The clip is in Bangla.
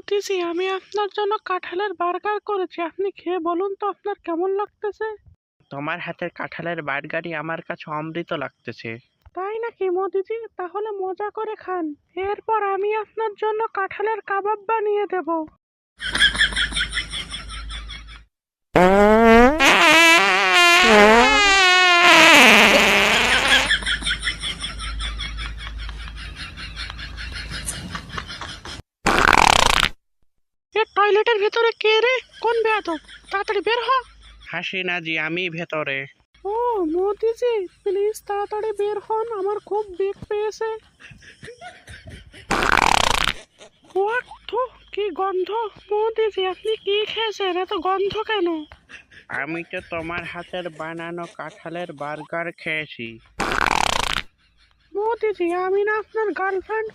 মতিজি আমি আপনার জন্য কাঁঠালের বার্গার করেছি। আপনি খেয়ে বলুন তো আপনার কেমন লাগতেছে? তোমার হাতের কাঁঠালের বার্গারই আমার কাছে অমৃত লাগতেছে। তাই নাকি মোদিজি? তাহলে মজা করে খান। এরপর আমি আপনার জন্য কাঁঠালের কাবাব বানিয়ে দেব। এ টয়লেটের ভেতরে কে রে? কোন বেয়াদব? তাড়াতাড়ি বের হ। হাসিনা জি আমি ভেতরে। ও মোদিজি প্লিজ তাড়াতাড়ি বের হন আমার খুব বেগ পেয়েছে। কি গন্ধ? মোদিজি আপনি কি খেয়েছেন? এত গন্ধ কেন? আমি তো তোমার হাতের বানানো কাঁঠালের বার্গার খেয়েছি। মোদিজি আমি না আপনার গার্লফ্রেন্ড